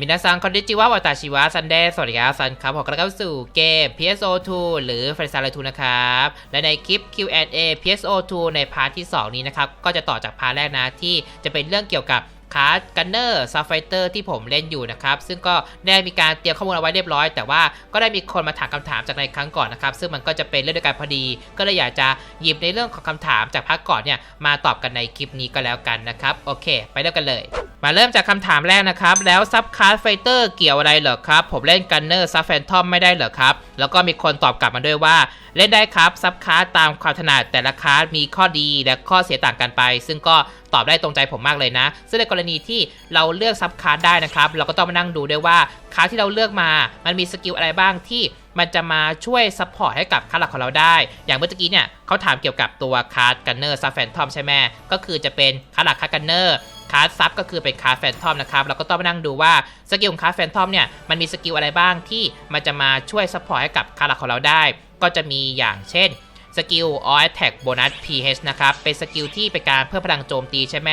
มินาซังคอนดิจิวะวาตาชิวะซันเดย์สวัสดีครับซันครับผมกลับเข้าสู่เกม PSO2 หรือ f r e s a l 2นะครับ และในคลิป Q&A PSO2 ในพาร์ทที่ 2 นี้นะครับ ก็จะต่อจากพาร์ทแรกนะที่จะเป็นเรื่องเกี่ยวกับ คาร์ดกันเนอร์ซัฟไฟเตอร์ที่ผมเล่นอยู่นะครับ ซึ่งก็ได้มีการเตรียมข้อมูลเอาไว้เรียบร้อย แต่ว่าก็ได้มีคนมาถามคำถามจากในครั้งก่อนนะครับ ซึ่งมันก็จะเป็นเรื่องเดียวกันพอดี ก็เลยอยากจะหยิบในเรื่องของคำถามจากภาคก่อนเนี่ยมาตอบกันในคลิปนี้ก็แล้วกันนะครับ โอเค ไปเริ่มกันเลย มาเริ่มจากคำถามแรกนะครับ แล้วซับคาร์ดไฟเตอร์เกี่ยวอะไรเหรอครับ ผมเล่นกันเนอร์ซับแฟนทอมไม่ได้เหรอครับ แล้วก็มีคนตอบกลับมาด้วยว่าเล่นได้ครับซับคาร์ดตามความถนัดแต่ละคาร์ดมีข้อดีและข้อเสียต่างกันไป ซึ่งก็ตอบได้ตรงใจผมมากเลยนะ ซึ่งในกรณีที่เราเลือกซับคาร์ดได้นะครับ เราก็ต้องมานั่งดูด้วยว่าคาร์ดที่เราเลือกมา มันมีสกิลอะไรบ้างที่มันจะมาช่วยซัพพอร์ตให้กับคาร์ดหลักของเราได้ อย่างเมื่อกี้เนี่ยเขาถามเกี่ยวกับตัวคาร์ดกันเนอร์ซับแฟนทอมใช่ไหมก็คือจะเป็นคาร์ดหลักคาร์ดกันเนอร์คาร์ดซับก็คือเป็นคาร์ดแฟนทอมนะครับ เราก็ต้องมานั่งดูว่าสกิลของคาร์ดแฟนทอมเนี่ยมันมีสกิลอะไรบ้างที่มันจะมาช่วยซัพพอร์ตให้กับคาร์ดหลักของเราได้ ก็จะมีอย่างเช่น สกิล All Attack Bonus PH นะครับ เป็นสกิลที่เป็นการเพิ่มพลังโจมตีใช่ไหม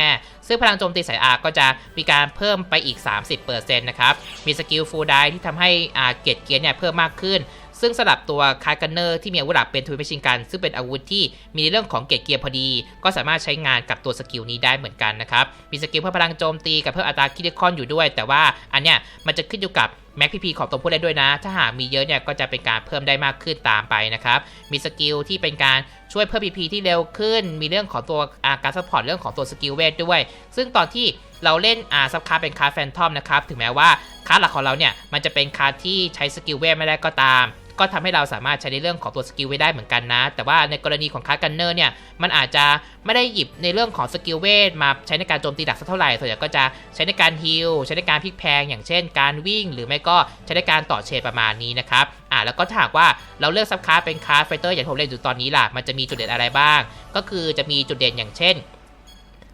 ซึ่งพลังโจมตีสายอาก็จะมีการเพิ่มไปอีก 30%นะครับ มีสกิล Full Die ที่ทำให้อาเกตเกียร์เนี่ยเพิ่มมากขึ้น ซึ่งสำหรับตัวคาร์กันเนอร์ที่มีอาวุธหลักเป็นทวิชิงกัน ซึ่งเป็นอาวุธที่มีในเรื่องของเกตเกียร์พอดี ก็สามารถใช้งานกับตัวสกิลนี้ได้เหมือนกันนะครับ มีสกิลเพิ่มพลังโจมตีกับเพิ่มอัตราคิดคอนอยู่ด้วย แต่ว่าอันเนี้ยมันจะขึ้นอยู่กับ แม็กพีพีของตัวผู้เล่นด้วยนะ ถ้าหากมีเยอะเนี่ยก็จะเป็นการเพิ่มได้มากขึ้นตามไปนะครับ มีสกิลที่เป็นการช่วยเพิ่มพีพีที่เร็วขึ้น มีเรื่องของตัวาการซัพพอร์ตเรื่องของตัวสกิลเวทด้วย ซึ่งตอนที่เราเล่นอาซับคาร์เป็นคาร์แฟนทอมนะครับ ถึงแม้ว่าคาร์หลักของเราเนี่ยมันจะเป็นคาร์ที่ใช้สกิลเวทไม่ได้ก็ตามก็ทำให้เราสามารถใช้ในเรื่องของตัวสกิลไว้ได้เหมือนกันนะ แต่ว่าในกรณีของคาร์กันเนอร์เนี่ยมันอาจจะไม่ได้หยิบในเรื่องของสกิลเวทมาใช้ในการโจมตีดักสักเท่าไหร่ส่วนใหญ่ก็จะใช้ในการฮิลใช้ในการพลิกแพลงอย่างเช่น การวิ่ง หรือไม่ก็ใช้ในการต่อเชดประมาณนี้นะครับอ่าแล้วก็ถ้าหากว่าเราเลือกซับคาร์เป็นคาร์ไฟเตอร์อย่างที่ผมเล่นอยู่ตอนนี้ล่ะมันจะมีจุดเด่นอะไรบ้าง ก็คือจะมีจุดเด่นอย่างเช่น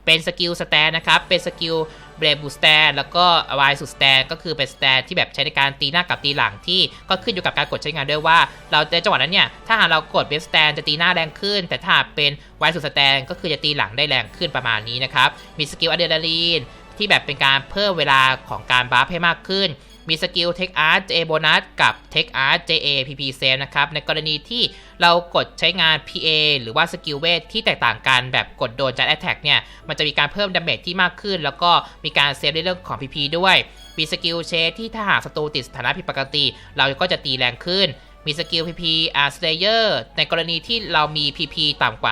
เป็นสกิลสแตนนะครับเป็นสกิล เบรบูสแตนแล้วก็วายสุดสแตนก็คือเป็นสแตนที่แบบใช้ในการตีหน้ากับตีหลังที่ก็ขึ้นอยู่กับการกดใช้งานด้วยว่า เราในจังหวะนั้นเนี่ยถ้าหากเรากดเบสสแตนจะตีหน้าแรงขึ้น แต่ถ้าเป็นวายสุดสแตนก็คือจะตีหลังได้แรงขึ้นประมาณนี้นะครับมีสกิลอะดรีนาลีนที่แบบเป็นการเพิ่มเวลาของการบัฟให้มากขึ้น มีสกิล Take Art JA Bonus กับ Take Art JA PP Save นะครับ ในกรณีที่เรากดใช้งาน PA หรือว่าสกิลเวทที่แตกต่างกันแบบกดโดนจัดแอตแทกเนี่ย มันจะมีการเพิ่มดาเมจที่มากขึ้น แล้วก็มีการเซฟในเรื่องของ PP ด้วย มีสกิลเชที่ถ้าหากศัตรูติดสถานะผิดปกติ เราก็จะตีแรงขึ้น มีสกิล PP R Slayer ในกรณีที่เรามี PP ต่ำกว่า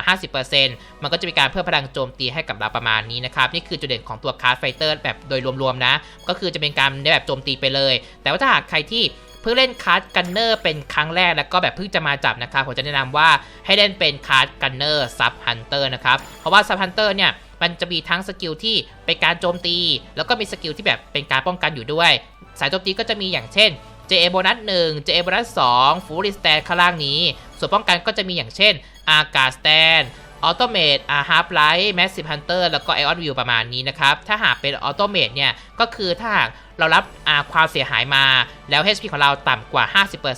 50%มันก็จะมีการเพิ่มพลังโจมตีให้กับเราประมาณนี้นะครับ นี่คือจุดเด่นของตัว Card Fighter แบบโดยรวมๆนะ ก็คือจะเป็นการในแบบโจมตีไปเลย แต่ว่าถ้าหากใครที่เพิ่งเล่นคาร์ดกันเนอร์เป็นครั้งแรกแล้วก็แบบเพิ่งจะมาจับนะครับผมจะแนะนำว่าให้เล่นเป็นคาร์ดกันเนอร์ซับฮันเตอร์นะครับเพราะว่าซับฮันเตอร์เนี่ยมันจะมีทั้งสกิลที่เป็นการโจมตี แล้วก็มีสกิลที่แบบเป็นการป้องกันอยู่ด้วย สายโจมตีก็จะมีอย่างเช่น JA โบนัส1 JA โบนัส2ฟูริสแตนข้างล่างนี้ ส่วนป้องกันก็จะมีอย่างเช่นอากาสแตนออโตเมตอาฮาร์ปไลท์แมสซิฟฮันเตอร์แล้วก็ไอออนวิวประมาณนี้นะครับ ถ้าหากเป็นออโตเมตเนี่ย ก็คือถ้าหากเรารับความเสียหายมา แล้ว HP ของเราต่ำกว่า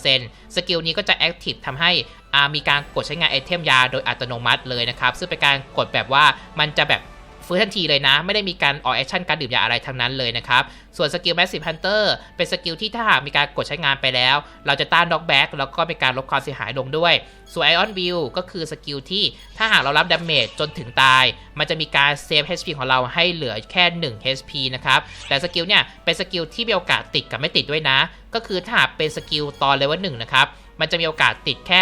50%สกิลนี้ก็จะแอคทีฟทำให้มีการกดใช้งานไอเทมยาโดยอัตโนมัติเลยนะครับ ซึ่งเป็นการกดแบบว่ามันจะแบบ ฟื้นทันทีเลยนะ ไม่ได้มีการออกแอคชั่นการดื่มยาอะไรทั้งนั้นเลยนะครับ ส่วนสกิล Massive Hunter เป็นสกิลที่ถ้าหากมีการกดใช้งานไปแล้ว เราจะต้านด็อกแบ็กแล้วก็มีการลดความเสียหายลงด้วย ส่วน Ion View ก็คือสกิลที่ถ้าหากเรารับดาเมจจนถึงตาย มันจะมีการเซฟ HP ของเราให้เหลือแค่ 1 HP นะครับ แต่สกิลเนี่ยเป็นสกิลที่มีโอกาสติดกับไม่ติดด้วยนะ ก็คือถ้าหากเป็นสกิลตอนเลเวลหนึ่งนะครับ มันจะมีโอกาสติดแค่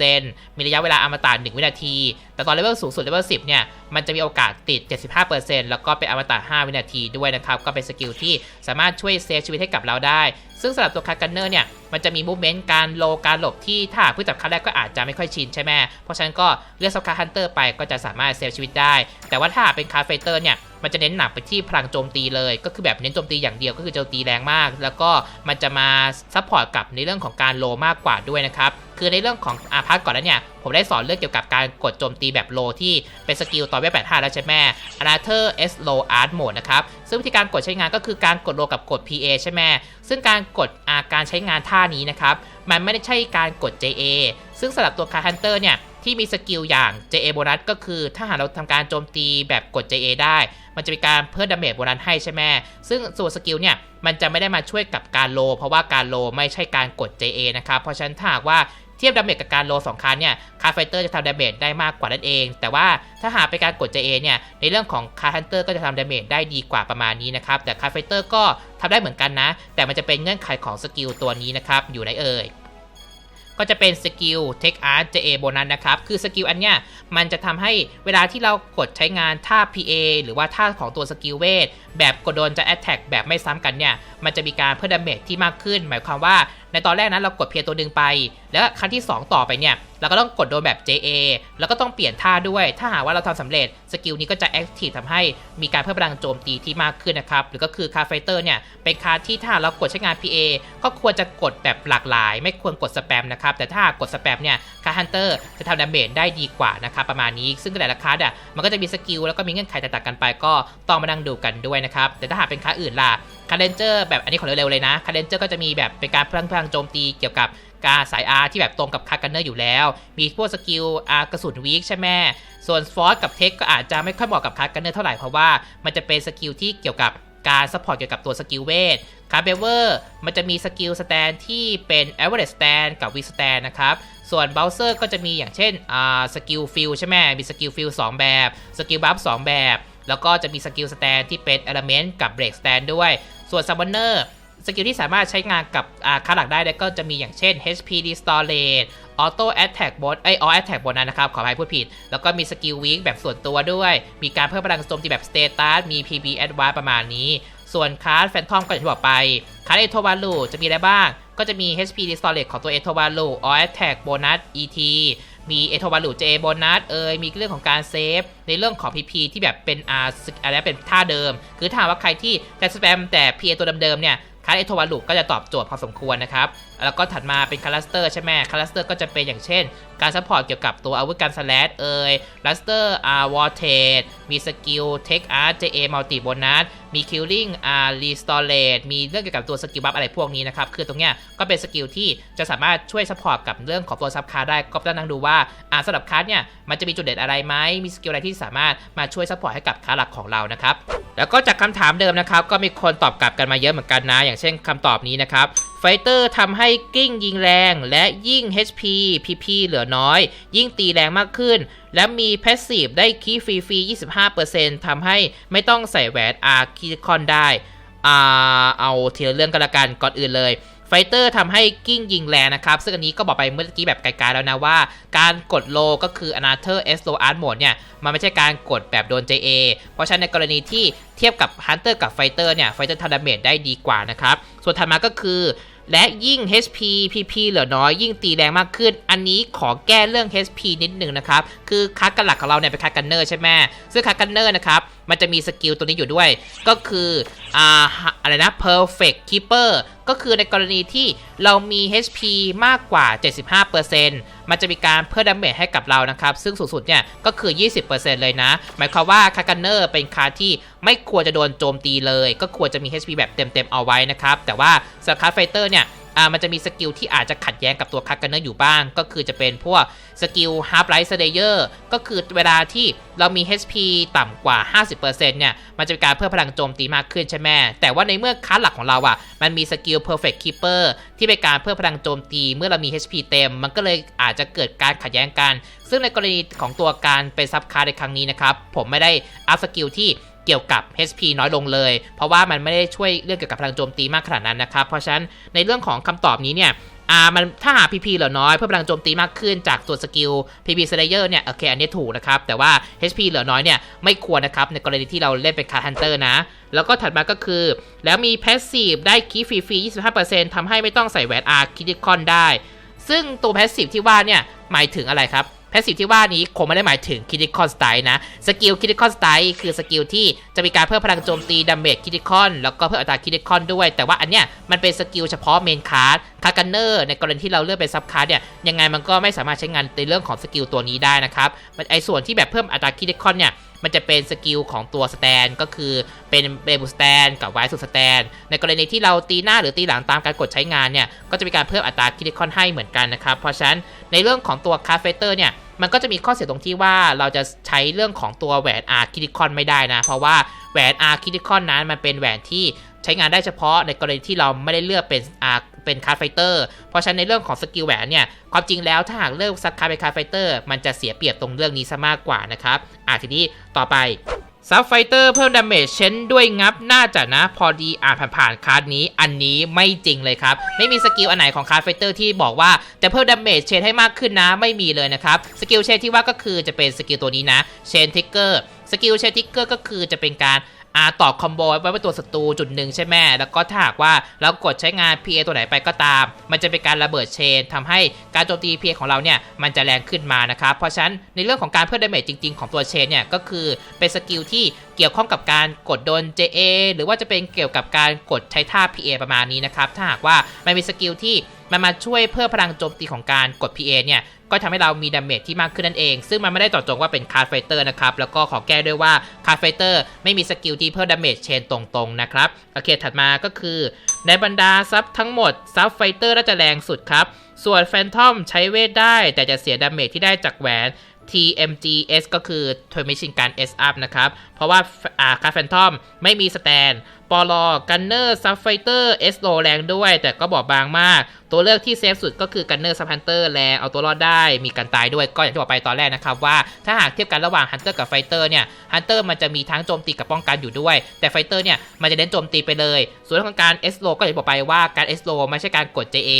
30%มีระยะเวลาอมตะ1วินาที แต่ตอนเลเวลสูงสุดเลเวล10 เนี่ย มันจะมีโอกาสติด 75%แล้วก็เป็นอมตะ5วินาทีด้วยนะครับ ก็เป็นสกิลที่สามารถช่วยเซฟชีวิตให้กับเราได้ ซึ่งสำหรับตัวคาร์กันเนอร์เนี่ย มันจะมีมูฟเมนต์การโลการหลบที่ถ้าผู้จับครั้งแรกก็อาจจะไม่ค่อยชินใช่ไหมเพราะฉะนั้นก็เลือกซับคาร์ฮันเตอร์ไปก็จะสามารถเซฟชีวิตได้ แต่ว่าถ้าเป็นคาร์ไฟเตอร์เนี่ย มันจะเน้นหนักไปที่พลังโจมตีเลย ก็คือแบบเน้นโจมตีอย่างเดียวก็คือโจมตีแรงมาก แล้วก็มันจะมาซัพพอร์ตกับในเรื่องของการโลมากกว่าด้วยนะครับคือในเรื่องของอาพาร์ทก่อนแล้วเนี่ย ผมได้สอนเรื่องเกี่ยวกับการกดโจมตีแบบโลที่เป็นสกิลตอนเวล85 แล้วใช่ไหม Another S Low Art Mode นะครับ ซึ่งวิธีการกดใช้งานก็คือการกดโลกับกด PA ใช่ไหมซึ่งการกดอาการใช้งานท่านี้นะครับ มันไม่ได้ใช่การกด JA ซึ่งสำหรับตัวคาร์ฮันเตอร์เนี่ย ที่มีสกิลอย่าง JA โบนัสก็คือ ถ้าหากเราทำการโจมตีแบบกด JA ได้ มันจะมีการเพิ่มดาเมจโบนัสให้ใช่ไหมซึ่งส่วนสกิลเนี่ยมันจะไม่ได้มาช่วยกับการโล เพราะว่าการโลไม่ใช่การกด JA นะครับ เพราะฉะนั้นถ้าหากว่าเทียบดาเมจกับการโลสองครั้งเนี่ยคาร์ไฟเตอร์จะทำดาเมจได้มากกว่านั่นเอง แต่ว่าถ้าหากเป็นการกด JA เนี่ยในเรื่องของคาร์ฮันเตอร์ก็จะทำดาเมจได้ดีกว่าประมาณนี้นะครับแต่คาร์ไฟเตอร์ก็ทำได้เหมือนกันนะ แต่มันจะเป็นเงื่อนไขของสกิลตัวนี้นะครับอยู่ในเอ่ย ก็จะเป็นสกิล Take Art JA โบนัสนะครับ คือสกิลอันเนี้ยมันจะทำให้เวลาที่เรากดใช้งานท่า PA หรือว่าท่าของตัวสกิลเวทแบบกดโดนจะแอตแทกแบบไม่ซ้ำกันเนี่ย มันจะมีการเพิ่มดาเมจที่มากขึ้น หมายความว่าในตอนแรกนั้นเรากดเพียงตัวหนึ่งไป แล้วครั้งที่ 2 ต่อไปเนี่ยเราก็ต้องกดโดนแบบ JA แล้วก็ต้องเปลี่ยนท่าด้วย ถ้าหากว่าเราทำสำเร็จสกิลนี้ก็จะ Active ทำให้มีการเพิ่มพลังโจมตีที่มากขึ้นนะครับ หรือก็คือคาร์ไฟเตอร์เนี่ยเป็นคาร์ที่ถ้าเรากดใช้งาน PA ก็ควรจะกดแบบหลากหลาย ไม่ควรกดสแปมนะครับ แต่ถ้ากดสแปมเนี่ยคาร์ฮันเตอร์จะทำดาเมจได้ดีกว่านะครับประมาณนี้ ซึ่งแต่ละคาร์ดอะมันก็จะมีสกิลแล้วก็มีเงื่อนไขต่างๆกันไป ก็ต้องมานั่งดูกันด้วยนะครับแต่ถ้าหากเป็นคาร์อื่นล่ะ คาเรนเจอร์แบบอันนี้ขอเร็วๆเลยนะคาเรนเจอร์ก็จะมีแบบเป็นการพลังพลังโจมตีเกี่ยวกับการสายอาร์ที่แบบตรงกับคาร์กันเนอร์อยู่แล้ว มีพวกสกิลอากระสุนวีคใช่ไหมส่วนฟอสกับเทคก็อาจจะไม่ค่อยเหมาะกับคาร์กันเนอร์เท่าไหร่เพราะว่ามันจะเป็นสกิลที่เกี่ยวกับการซัพพอร์ตเกี่ยวกับตัวสกิลเวทคาร์เบเวอร์มันจะมีสกิลสแตนที่เป็น average stand กับ w ีสแตนนะครับ ส่วน b o w เซอร์ก็จะมีอย่างเช่นสกิลฟิลใช่ไหมมีสกิลฟิล2แบบสกิลบัฟ2แบบ แล้วก็จะมีสกิลสแตนที่เป็น element กับ break stand ด้วย ส่วน summoner สกิลที่สามารถใช้งานกับอาค่าหลักได้ก็จะมีอย่างเช่น HP Restore Rate Auto Attack Bonus ไอ All Attack Bonus นะครับ ขออภัยพูดผิด แล้วก็มีสกิลวีคแบบส่วนตัวด้วย มีการเพิ่มพลังโจมตีแบบ Status มี PB Advance ประมาณนี้ ส่วนคาร์ดแฟนทอมก็อย่างที่บอกไป คาร์ดเอโทวาลูจะมีอะไรบ้าง ก็จะมี HP Restore Rate ของตัวเอโทวาลู All Attack Bonus ET มีเอโทวาลูเจโบนัสเอยมีเรื่องของการเซฟ ในเรื่องของ PP ที่แบบเป็นอาอะไรเป็นท่าเดิม คือถ้าว่าใครที่จะสแปมแต่ PA ตัวเดิมๆเนี่ยคัสเอโทวาลูก็จะตอบโจทย์พอสมควรนะครับ แล้วก็ถัดมาเป็นคาลัสเตอร์ใช่ไหมคาลัสเตอร์ก็จะเป็นอย่างเช่น การซัพพอร์ตเกี่ยวกับตัวอาวุธการสแลชเอยลัสเตอร์อาร์วอร์เทดมีสกิลเทคอาร์เจเอมัลติโบนัสมีคิลลิ่งอาร์รีสตอเรตมีเรื่องเกี่ยวกับตัวสกิลบัฟอะไรพวกนี้นะครับ คือตรงเนี้ยก็เป็นสกิลที่จะสามารถช่วยซัพพอร์ตกับเรื่องของตัวซับคาร์ได้ก็ต้องนั่งดูว่าอ่าสำหรับคาร์ดเนี่ยมันจะมีจุดเด่นอะไรไหมมีสกิลอะไรที่สามารถมาช่วยซัพพอร์ตให้กับคาร์หลักของเรานะครับแล้วก็จากคำถามเดิมนะครับก็มีคนตอบกลับกันมาเยอะเหมือนกันนะ อย่างเช่นคำตอบนี้นะครับ ไฟเตอร์ทำให้กิ้งยิงแรงและยิ่ง HP PP เหลือน้อย ยิ่งตีแรงมากขึ้น และมีแพสซีฟได้คีฟรีฟรี25%ทำให้ไม่ต้องใส่แหวนอาร์คิคอนได้อ่าเอาทีละเรื่องกันละกันก่อนอื่นเลยไฟเตอร์ทำให้กิ้งยิงแรงนะครับ ซึ่งอันนี้ก็บอกไปเมื่อกี้แบบไกลๆแล้วนะว่า การกดโลก็คือ Another S Low Art Mode เนี่ย มันไม่ใช่การกดแบบโดน JA เพราะฉะนั้นในกรณีที่เทียบกับ Hunter กับ Fighter เนี่ย Fighter ทำดาเมจได้ดีกว่านะครับ ส่วนถัดมาก็คือ และยิ่ง HP PP เหลือน้อยยิ่งตีแรงมากขึ้น อันนี้ขอแก้เรื่อง HP นิดหนึ่งนะครับ คือคัดกันหลักของเราเนี่ยเป็นคัดกันเนอร์ใช่ไหมซึ่งคัดกันเนอร์นะครับมันจะมีสกิลตัวนี้อยู่ด้วย ก็คืออ่าอะไรนะ perfect keeper ก็คือในกรณีที่เรามี HP มากกว่า 75%มันจะมีการเพิ่มดาเมจให้กับเรานะครับ ซึ่งสูงสุดเนี่ยก็คือ 20%เลยนะ หมายความว่าคากันเนอร์เป็นคาร์ที่ไม่ควรจะโดนโจมตีเลย ก็ควรจะมี HP แบบเต็มๆเอาไว้นะครับ แต่ว่าสำหรับคาร์ไฟเตอร์เนี่ย อ่ามันจะมีสกิลที่อาจจะขัดแย้งกับตัวคักกันเนอร์อยู่บ้าง ก็คือจะเป็นพวกสกิล Half Life Slayer ก็คือเวลาที่เรามี HP ต่ำกว่า 50%เนี่ยมันจะมีการเพิ่มพลังโจมตีมากขึ้นใช่ไหมแต่ว่าในเมื่อคัสหลักของเราอะมันมีสกิล Perfect Keeper ที่เป็นการเพิ่มพลังโจมตีเมื่อเรามี HP เต็ม มันก็เลยอาจจะเกิดการขัดแย้งกัน ซึ่งในกรณีของตัวการเป็นซับคาร์ในครั้งนี้นะครับผมไม่ได้อัพสกิลที่ เกี่ยวกับ HP น้อยลงเลย เพราะว่ามันไม่ได้ช่วยเรื่องเกี่ยวกับพลังโจมตีมากขนาดนั้นนะครับ เพราะฉะนั้นในเรื่องของคำตอบนี้เนี่ยอ่ามันถ้าหา PP เหลือน้อยเพิ่มพลังโจมตีมากขึ้นจากตัวสกิล PP Slayer เนี่ยโอเคอันนี้ถูกนะครับ แต่ว่า HP เหลือน้อยเนี่ยไม่ควรนะครับ ในกรณีที่เราเล่นเป็นคาร์ฮันเตอร์นะ แล้วก็ถัดมาก็คือ แล้วมี Passive ได้คีฟรีๆ25%ทำให้ไม่ต้องใส่แหวน R คิดิคอนได้ ซึ่งตัว Passive ที่ว่าเนี่ยหมายถึงอะไรครับ แพสซีฟที่ว่านี้คงไม่ได้หมายถึงคิดิคอนสไตล์นะ สกิลคิดิคอนสไตล์คือสกิลที่จะมีการเพิ่มพลังโจมตีดาเมจคิดิคอนแล้วก็เพิ่มอัตราคิดิคอนด้วย แต่ว่าอันเนี้ยมันเป็นสกิลเฉพาะเมนคาร์ดคาร์กันเนอร์ในกรณีที่เราเลือกเป็นซับคาร์ดเนี่ยยังไงมันก็ไม่สามารถใช้งานในเรื่องของสกิลตัวนี้ได้นะครับมันไอส่วนที่แบบเพิ่มอัตราคิดิคอนเนี่ย มันจะเป็นสกิลของตัวสแตนก็คือเป็นเบบูสแตนกับไวสุดสแตนในกรณีที่เราตีหน้าหรือตีหลังตามการกดใช้งานเนี่ยก็จะมีการเพิ่มอัตราคิดิคอนให้เหมือนกันนะครับ เพราะฉะนั้นในเรื่องของตัวคาเฟเตอร์เนี่ยมันก็จะมีข้อเสียตรงที่ว่าเราจะใช้เรื่องของตัวแหวนอาร์คิติคอนไม่ได้นะ เพราะว่าแหวนอาร์คิติคอนนั้นมันเป็นแหวนที่ ใช้งานได้เฉพาะในกรณีที่เราไม่ได้เลือกเป็นอาเป็นคาร์ไฟเตอร์เพราะฉะนั้นในเรื่องของสกิลแหวนเนี่ยความจริงแล้วถ้าหากเลือกซับคาร์เป็นคาร์ไฟเตอร์มันจะเสียเปรียบตรงเรื่องนี้ซะมากกว่านะครับอะทีนี้ต่อไปซับไฟเตอร์เพิ่มดาเมจเช่นด้วยงับน่าจะนะพอดีอ่านผ่านๆคาร์ดนี้อันนี้ไม่จริงเลยครับ ไม่มีสกิลอันไหนของคาร์ดไฟเตอร์ที่บอกว่าจะเพิ่มดาเมจเชนให้มากขึ้นนะไม่มีเลยนะครับสกิลเชนที่ว่าก็คือจะเป็นสกิลตัวนี้นะเชนทิกเกอร์สกิลเชนทิกเกอร์ก็คือจะเป็นการ อาตอบคอมโบไว้เป็นตัวศัตรูจุดหนึ่งใช่ไหมแล้วก็ถ้าหากว่าเรากดใช้งาน PA ตัวไหนไปก็ตาม มันจะเป็นการระเบิดเชนทำให้การโจมตี PA ของเราเนี่ยมันจะแรงขึ้นมานะครับ เพราะฉะนั้นในเรื่องของการเพิ่มดาเมจจริง ๆ ของตัวเชนเนี่ยก็คือเป็นสกิลที่เกี่ยวข้องกับการกดโดน JA หรือว่าจะเป็นเกี่ยวกับการกดใช้ท่า PA ประมาณนี้นะครับ ถ้าหากว่ามันมีสกิลที่มันมาช่วยเพิ่มพลังโจมตีของการกด PA เนี่ย ก็ทำให้เรามีดาเมจที่มากขึ้นนั่นเอง ซึ่งมันไม่ได้ต่อจงว่าเป็นคาร์ไฟเตอร์นะครับ แล้วก็ขอแก้ด้วยว่าคาร์ไฟเตอร์ไม่มีสกิลที่เพิ่มดาเมจเชนตรงๆนะครับ โอเค ถัดมาก็คือ ในบรรดาซับทั้งหมดซับไฟเตอร์น่าจะแรงสุดครับ ส่วนแฟนทอมใช้เวทได้ แต่จะเสียดาเมจที่ได้จากแหวน TMGS ก็คือ t o y Machine Gun S Up นะครับ เพราะว่าอ่าคาร์แฟนทอมไม่มีสแตนปอลอกันเนอร์ซับไฟเตอร์เอสโลแรงด้วย แต่ก็บอบบางมาก ตัวเลือกที่เซฟสุดก็คือกันเนอร์ซับฮันเตอร์แรงเอาตัวรอดได้มีกันตายด้วยก็อย่างที่บอกไปตอนแรกนะครับว่าถ้าหากเทียบกันระหว่างฮันเตอร์กับไฟเตอร์เนี่ยฮันเตอร์มันจะมีทั้งโจมตีกับป้องกันอยู่ด้วย แต่ไฟเตอร์เนี่ยมันจะเน้นโจมตีไปเลย ส่วนเรื่องของการเอสโลก็อย่างที่บอกไปว่าการเอสโลไม่ใช่การกด JA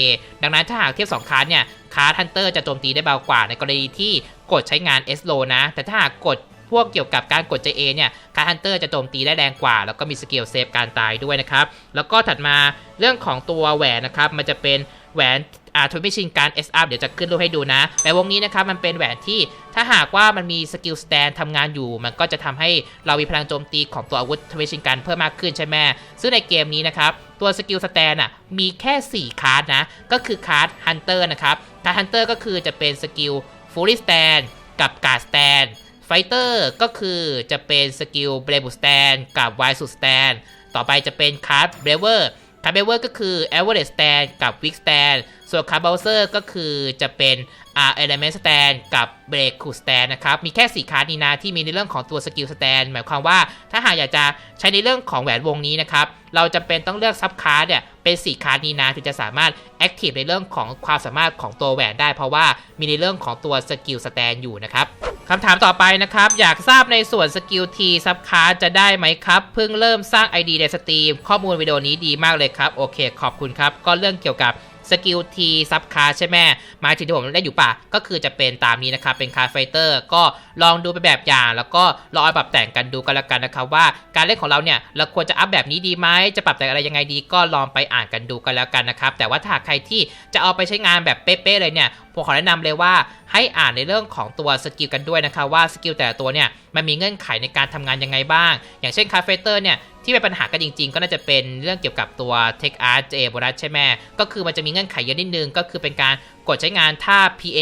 ดังนั้นถ้าหากเทียบสองคาร์ดเนี่ย คาร์ดฮันเตอร์จะโจมตีได้เบากว่าในกรณีที่กดใช้งานเอสโลนะ แต่ถ้าหากกดพวกเกี่ยวกับการกด JA เนี่ยคาร์ฮันเตอร์จะโจมตีได้แรงกว่า แล้วก็มีสกิลเซฟการตายด้วยนะครับ แล้วก็ถัดมาเรื่องของตัวแหวนนะครับ มันจะเป็นแหวน อาทวิชินการ S up เดี๋ยวจะขึ้นรูปให้ดูนะแต่วงนี้นะครับมันเป็นแหวนที่ถ้าหากว่ามันมีสกิลสแตนทำงานอยู่ มันก็จะทำให้เรามีพลังโจมตีของตัวอาวุธทวิชินการเพิ่มมากขึ้นใช่ไหมซึ่งในเกมนี้นะครับตัวสกิลสแตนอะมีแค่ 4 คาร์ดนะ ก็คือคาร์ดฮันเตอร์นะครับคาร์ดฮันเตอร์ก็คือจะเป็นสกิลฟูลี่สแตนกับการสแตนไฟเตอร์ก็คือจะเป็นสกิลเบรบูสแตนกับไวสุดสแตนต่อไปจะเป็นคาร์ดเบรเวอร์คาร์ดเบรเวอร์ก็คือเอเวอร์เรสแตนกับวิกสแตน ส่วนคาร์บ o เซอร์ก็คือจะเป็นอ่าเอลเมนต์สแตนกับเบรกคูสแตนนะครับ มีแค่ 4คาร์ดนี้นะที่มีในเรื่องของตัวสกิลสแตนหมายความว่าถ้าหากอยากจะใช้ในเรื่องของแหวนวงนี้นะครับ เราจะเป็นต้องเลือกซับคาร์ดเนี่ยเป็น 4คาร์ดนี้นะถึงจะสามารถแอคทีฟในเรื่องของความสามารถของตัวแหวนได้ เพราะว่ามีในเรื่องของตัวสกิลสแตนอยู่นะครับคำถามต่อไปนะครับ อยากทราบในส่วนสกิลทีซับคาร์จะได้ไหมครับ เพิ่งเริ่มสร้าง ID ในสตรีมข้อมูลวิดีโอนี้ดีมากเลยครับโอเค ขอบคุณครับก็เรื่องเกี่ยวกับ สกิลทีซับคาร์ใช่ไหมหมายถึงที่ผมได้อยู่ป่ะ ก็คือจะเป็นตามนี้นะครับ เป็นคาร์ไฟเตอร์ ก็ลองดูไปแบบอย่าง แล้วก็ลองปรับแต่งกันดูกันแล้วกันนะครับว่าการเล่นของเราเนี่ยเราควรจะอัพแบบนี้ดีไหมจะปรับแต่งอะไรยังไงดี ก็ลองไปอ่านกันดูกันแล้วกันนะครับแต่ว่าถ้าใครที่จะเอาไปใช้งานแบบเป๊ะๆเลยเนี่ยผมขอแนะนำเลยว่าให้อ่านในเรื่องของตัวสกิลกันด้วยนะคะว่าสกิลแต่ละตัวเนี่ยมันมีเงื่อนไขในการทำงานยังไงบ้าง อย่างเช่นคาเฟเตอร์เนี่ย ที่เป็นปัญหากันจริง ๆ ก็น่าจะเป็นเรื่องเกี่ยวกับตัว Tech Art J โบนัสใช่ไหมก็คือมันจะมีเงื่อนไขเยอะนิดนึงก็คือเป็นการ กดใช้งานท่า PA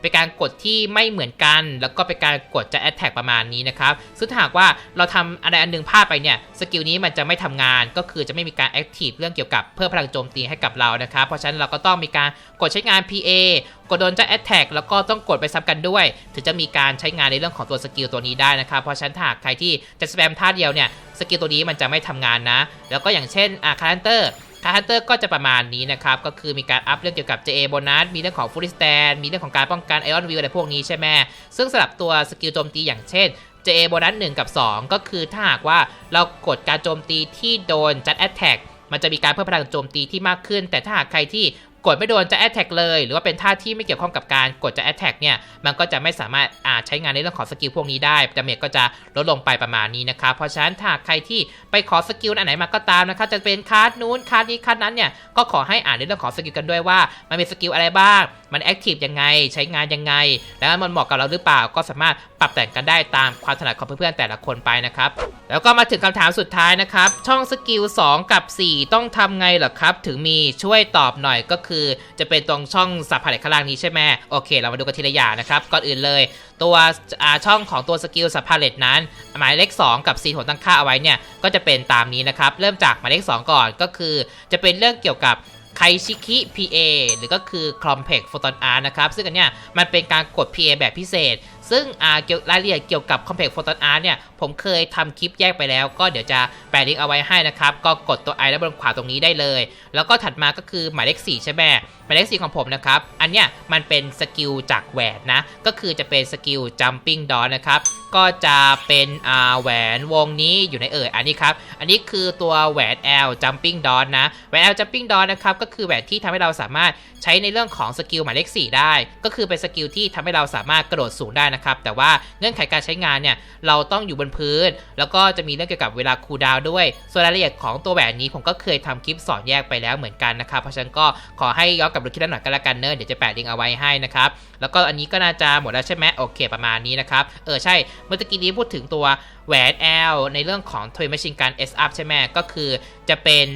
เป็นการกดที่ไม่เหมือนกัน แล้วก็เป็นการกดจะ Attack ประมาณนี้นะครับ ซึ่งถ้าหากว่าเราทำอะไรอันหนึงพลาดไปเนี่ย สกิลนี้มันจะไม่ทำงาน ก็คือจะไม่มีการ Active เรื่องเกี่ยวกับเพิ่มพลังโจมตีให้กับเรานะครับ เพราะฉะนั้นเราก็ต้องมีการกดใช้งาน PA กดโดนจะ Attack แล้วก็ต้องกดไปซ้ำกันด้วย ถึงจะมีการใช้งานในเรื่องของตัวสกิลตัวนี้ได้นะครับ เพราะฉะนั้นถ้าหากใครที่จะสแปมท่าเดียวเนี่ย สกิลตัวนี้มันจะไม่ทำงานนะ แล้วก็อย่างเช่นอาคาร์เตอร์ คาร์เตอร์ก็จะประมาณนี้นะครับ ก็คือมีการอัพเรื่องเกี่ยวกับ JA โบนัสมีเรื่องของฟูลิสแตนมีเรื่องของการป้องกันไอออนวิวอะไรพวกนี้ใช่ไหมซึ่งสำหรับตัวสกิลโจมตีอย่างเช่น JA โบนัส1กับ 2 ก็คือถ้าหากว่าเรากดการโจมตีที่โดนจัดแอตแทกมันจะมีการเพิ่มพลังโจมตีที่มากขึ้น แต่ถ้าหากใครที่ กดไม่โดนจะ attack เลย หรือว่าเป็นท่าที่ไม่เกี่ยวข้องกับการกดจะ attack เนี่ยมันก็จะไม่สามารถอาใช้งานในเรื่องของสกิลพวกนี้ได้ดาเมจก็จะลดลงไปประมาณนี้นะครับเพราะฉะนั้นถ้าใครที่ไปขอสกิลอันไหนมาก็ตามนะครับจะเป็นคาร์ดนู้นคาร์ดนี้คาร์ดนั้นเนี่ยก็ขอให้อ่านในเรื่องของสกิลกันด้วยว่า มันมีสกิลอะไรบ้าง มันแอคทีฟยังไงใช้งานยังไง แล้วมันเหมาะกับเราหรือเปล่าก็สามารถปรับแต่งกันได้ตามความถนัดของเพื่อนๆแต่ละคนไปนะครับแล้วก็มาถึงคำถามสุดท้ายนะครับช่องสกิล2กับ 4 ต้องทำไงเหรอครับ ถึงมีช่วยตอบหน่อยก็คือจะเป็นตรงช่องสับพาเลตข้างล่างนี้ใช่ไหมโอเค เรามาดูกันทีละอย่างนะครับ ก่อนอื่นเลย ตัวช่องของตัวสกิลสับพาเลตนั้น หมายเลข 2 กับ4ผมตั้งค่าเอาไว้เนี่ยก็จะเป็นตามนี้นะครับเริ่มจากหมายเลข 2 ก่อนก็คือ จะเป็นเรื่องเกี่ยวกับ ไคชิคิ PA หรือก็คือ Complex Photon Art นะครับ ซึ่งอันเนี้ยมันเป็นการกด PA แบบพิเศษ ซึ่งอ่าเกี่ยวรายละเอียดเกี่ยวกับ Complex Photon Art เนี่ย ผมเคยทำคลิปแยกไปแล้ว ก็เดี๋ยวจะแปะลิงก์เอาไว้ให้นะครับ ก็กดตัว i แล้วบนขวาตรงนี้ได้เลย แล้วก็ถัดมาก็คือหมายเลข4ใช่ไหมหมายเลข4ของผมนะครับ อันเนี้ยมันเป็นสกิลจากแหวนนะ ก็คือจะเป็นสกิล Jumping Dot นะครับ ก็จะเป็นอ่าแหวนวงนี้อยู่ในเอ่ยอันนี้ครับ อันนี้คือตัวแหวน L Jumping Dot นะ แหวน L Jumping Dot นะครับก็คือแหวนที่ทำให้เราสามารถใช้ในเรื่องของสกิลหมายเลข4ได้ ก็คือเป็นสกิลที่ทำให้เราสามารถกระโดดสูงได้นะครับ แต่ว่าเงื่อนไขการใช้งานเนี่ยเราต้องอยู่บนพื้น แล้วก็จะมีเรื่องเกี่ยวกับเวลาคูลดาวด้วย ส่วนรายละเอียดของตัวแหวนนี้ผมก็เคยทำคลิปสอนแยกไปแล้วเหมือนกันนะครับ เพราะฉะนั้นก็ขอให้ย้อนกลับดูคลิปนั้นหน่อยก็แล้วกันเนอะเดี๋ยวจะแปะลิงก์เอาไว้ให้นะครับ แล้วก็อันนี้ก็น่าจะหมดแล้วใช่ไหมโอเคประมาณนี้นะครับ เออใช่เมื่อกี้นี้พูดถึงตัวแหวน L ในเรื่องของทวินแมชชีนการ S up ใช่ไหมก็คือจะเป็น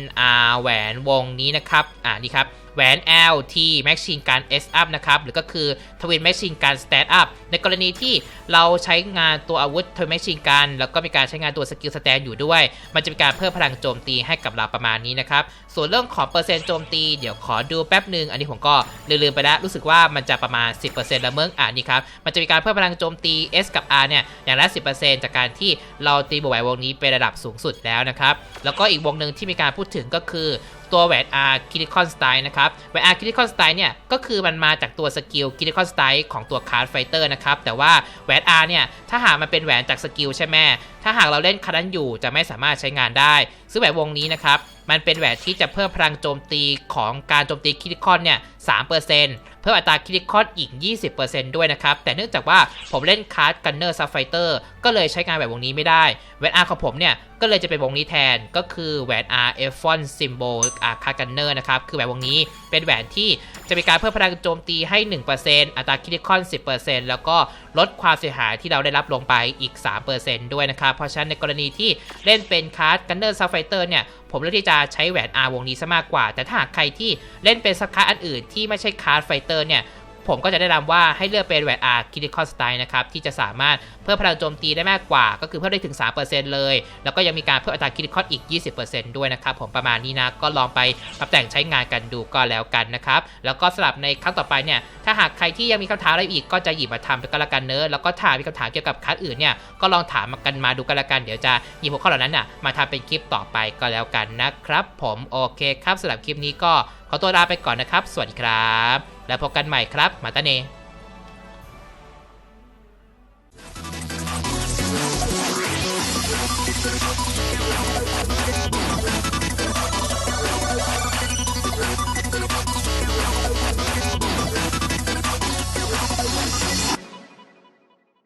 แหวนวงนี้นะครับอ่านี่ครับแหวน L T Machine การ S up นะครับหรือก็คือ Twin Machine การ Stand up ในกรณีที่เราใช้งานตัวอาวุธ Twin Machine กันแล้วก็มีการใช้งานตัวสกิล Stand อยู่ด้วย มันจะเป็นการเพิ่มพลังโจมตีให้กับเราประมาณนี้นะครับ ส่วนเรื่องของเปอร์เซ็นต์โจมตีเดี๋ยวขอดูแป๊บหนึ่งอันนี้ผมก็ลืมๆไปแล้ว รู้สึกว่ามันจะประมาณ 10%ละเมืองอ่านี่ครับ มันจะมีการเพิ่มพลังโจมตี S กับ R เนี่ยอย่างละ 10%จากการที่เราตีบวกแหวนวงนี้เป็นระดับสูงสุดแล้วนะครับแล้วก็อีกวงหนึ่งที่มีการพูดถึงก็คือ ตัวแหวน R Critical Style นะครับแหวน R Critical Style เนี่ยก็คือมันมาจากตัวสกิล Critical Style ของตัว Card Fighter นะครับแต่ว่าแหวน R เนี่ยถ้าหากมันเป็นแหวนจากสกิลใช่ไหมถ้าหากเราเล่นคานั้นอยู่จะไม่สามารถใช้งานได้ ซึ่งแหวนวงนี้นะครับ มันเป็นแหวนที่จะเพิ่มพลังโจมตีของการโจมตีคิริคอนเนี่ย3%เซ็นต์เพิ่มอัตราคิริคอนอีก 20%ด้วยนะครับ แต่เนื่องจากว่าผมเล่นคาร์ดกันเนอร์ซัฟไฟเตอร์ก็เลยใช้งานแหวนวงนี้ไม่ได้แหวน R ของผมเนี่ย ก็เลยจะเป็นวงนี้แทนก็คือแหวน R e f o n Symbol R c a r d Gunner นเนอร์นะครับ คือแหวนวงนี้เป็นแหวนที่จะมีการเพิ่มพลังโจมตีให้ 1%อัตราคิริคอน10%แล้วก็ลดความเสียหายที่เราได้รับลงไปอีก 3%ด้วยนะครับ เพราะฉะนั้นในกรณีที่เล่นเป็นคาร์ดกันเนอร์ซัฟไฟเตอร์เนี่ยผมเลือกที่จะใช้แหวน R วงนี้ซะมากกว่า แต่ถ้าหากใครที่เล่นเป็นสกาอันอื่นที่ไม่ใช่คาร์ดไฟเตอร์เนี่ย ผมก็จะแนะนำว่าให้เลือกเป็นแหวน R Critical Style นะครับที่จะสามารถเพิ่มพลังโจมตีได้มากกว่า ก็คือเพิ่มได้ถึง 3%เลย แล้วก็ยังมีการเพิ่มอัตรา Critical อีก 20%ด้วยนะครับผมประมาณนี้นะก็ลองไปปรับแต่งใช้งานกันดูก็แล้วกันนะครับแล้วก็สำหรับในครั้งต่อไปเนี่ยถ้าหากใครที่ยังมีคำถามอะไรอีกก็จะหยิบมาทำก็แล้วกันเนอะแล้วก็ถามีคำถามเกี่ยวกับคัสอื่นเนี่ยก็ลองถามกันมาดูกันล้วกันเดี๋ยวจะหยิบหัวข้อเหล่านั้นน่ะมาทำเป็นคลิปต่อไปก็แล้วกันนะครับ ผมโอเคครับสำหรับคลิปนี้ก็ขอตัวลาไปก่อนนะครับ สวัสดีครับ แล้วพบกันใหม่ครับ มาตาเน